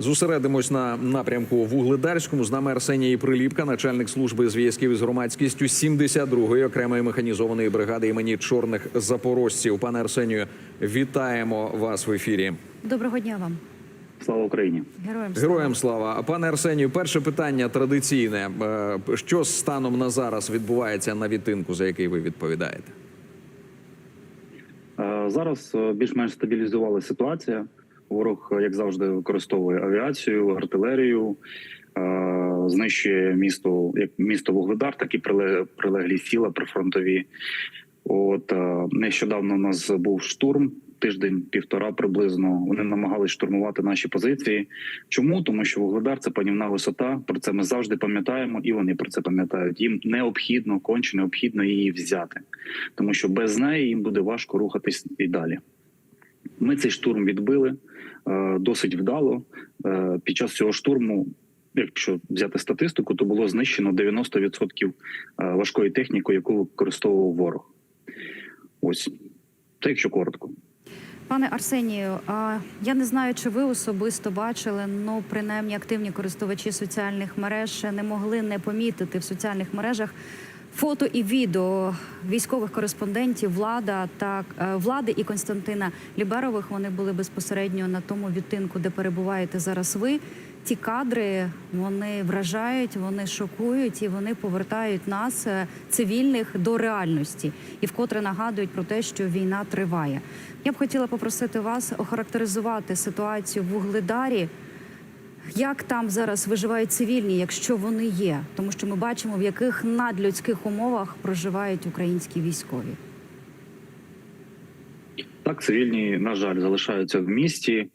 Зосередимось на напрямку Вугледарському. З нами Арсеній Приліпка, начальник служби зв'язків із громадськістю 72-ї окремої механізованої бригади імені чорних запорожців. Пане Арсенію, вітаємо вас в ефірі. Доброго дня вам, Слава Україні! героям слава. Героям слава. Пане Арсенію, перше питання традиційне. Е, Що станом на зараз відбувається на відтинку, за який ви відповідаєте? Е, Зараз е, більш-менш стабілізувала ситуація. Ворог, як завжди, використовує авіацію, артилерію, знищує місто як місто Вугледар, так і приле- прилеглі сіла прифронтові. От нещодавно у нас був штурм. Тиждень, півтора приблизно вони намагались штурмувати наші позиції. Чому? Тому що Вугледар це панівна висота. Про це ми завжди пам'ятаємо, і вони про це пам'ятають. Їм необхідно, конче необхідно її взяти, тому що без неї їм буде важко рухатись і далі. Ми цей штурм відбили е, досить вдало. Е, Під час цього штурму, якщо взяти статистику, то було знищено 90% е, важкої техніки, яку використовував ворог. Ось це якщо коротко. Пане Арсенію, а я не знаю, чи ви особисто бачили, ну принаймні активні користувачі соціальних мереж не могли не помітити в соціальних мережах фото і відео військових кореспондентів влада та е, влади і Константина Ліберових. Вони були безпосередньо на тому відтинку, де перебуваєте зараз ви. Ті кадри вони вражають, вони шокують і вони повертають нас, е, цивільних, до реальності і вкотре нагадують про те, що війна триває. Я б хотіла попросити вас охарактеризувати ситуацію в Угледарі. Як там зараз виживають цивільні, якщо вони є, тому що ми бачимо, в яких надлюдських умовах проживають українські військові. Так, цивільні, на жаль, залишаються в місті.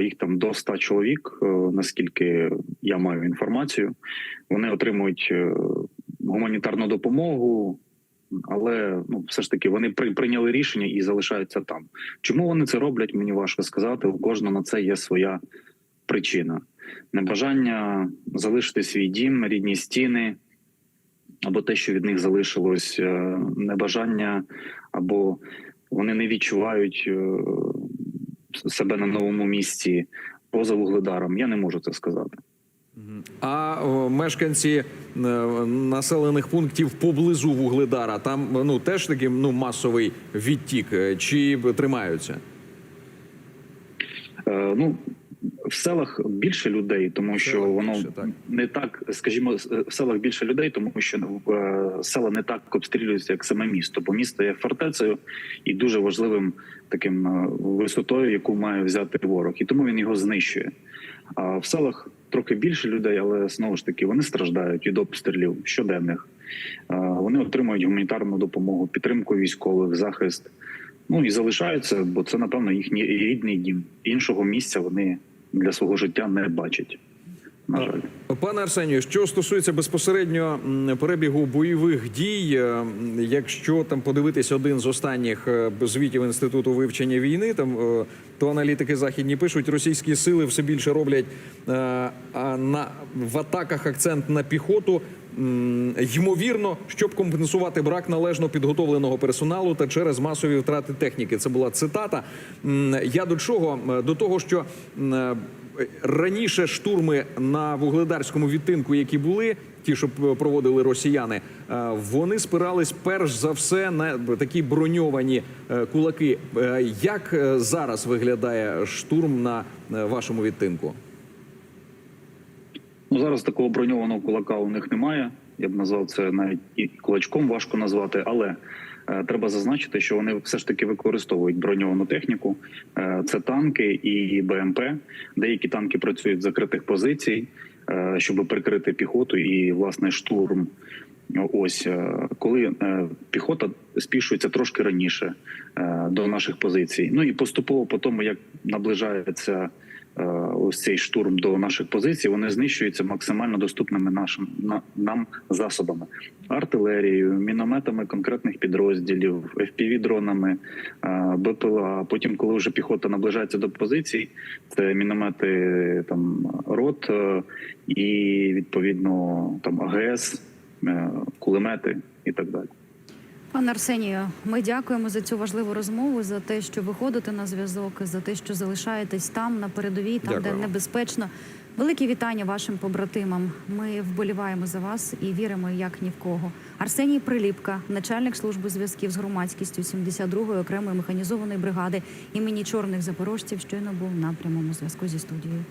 Їх там до 100 чоловік, наскільки я маю інформацію. Вони отримують е, гуманітарну допомогу, але ну, все ж таки вони при- прийняли рішення і залишаються там. Чому вони це роблять? Мені важко сказати. У кожного на це є своя причина: небажання залишити свій дім, рідні стіни, або те, що від них залишилось, е, небажання, або вони не відчувають е, себе на новому місці поза вугледаром. Я не можу це сказати. А мешканці е, населених пунктів поблизу Вугледара там ну теж такий ну масовий відтік, чи тримаються? Е, ну в селах більше людей, тому що селах воно більше, так. не так, скажімо, в селах більше людей, тому що села не так обстрілюються, як саме місто, бо місто є фортецею і дуже важливим таким е, висотою, яку має взяти ворог, і тому він його знищує. А в селах трохи більше людей, але знову ж таки вони страждають від обстрілів щоденних. Е, Вони отримують гуманітарну допомогу, підтримку військових, захист. Ну і залишаються, бо це напевно їхній рідний дім. Іншого місця вони для свого життя не бачить. На жаль. Пане Арсенію, що стосується безпосередньо перебігу бойових дій, е, якщо там подивитись один з останніх е, звітів інституту вивчення війни, там е, то аналітики західні пишуть, російські сили все більше роблять а на в атаках акцент на піхоту. Ймовірно, щоб компенсувати брак належно підготовленого персоналу та через масові втрати техніки. Це була цитата. Я до чого? До того, що е, раніше штурми на вугледарському відтинку, які були, ті, що проводили росіяни, е, вони спирались перш за все на такі броньовані е, кулаки. Як зараз виглядає штурм на вашому відтинку? Ну зараз такого броньованого кулака у них немає. Я б назвав це навіть і кулачком важко назвати, але е, треба зазначити, що вони все ж таки використовують броньовану техніку. Е, це танки і БМП. Деякі танки працюють з закритих позицій, е, щоб прикрити піхоту і власне штурм. Ось е, коли е, піхота спішується трошки раніше е, до наших позицій. Ну і поступово по тому, як наближається ось цей штурм до наших позицій, вони знищуються максимально доступними нашим на, нам засобами, артилерією, мінометами конкретних підрозділів, fpv дронами е, БПЛА. Потім, коли вже піхота наближається до позицій, це міномети там рот е, і відповідно там АГС, е, кулемети і так далі. Пане Арсенію, ми дякуємо за цю важливу розмову, за те, що виходите на зв'язок, за те, що залишаєтесь там на передовій, там Дякуємо. де небезпечно. Великі вітання вашим побратимам. Ми вболіваємо за вас і віримо як ні в кого. Арсеній Приліпка, начальник служби зв'язків з громадськістю 72-ї окремої механізованої бригади імені чорних запорожців, щойно був на прямому зв'язку зі студією.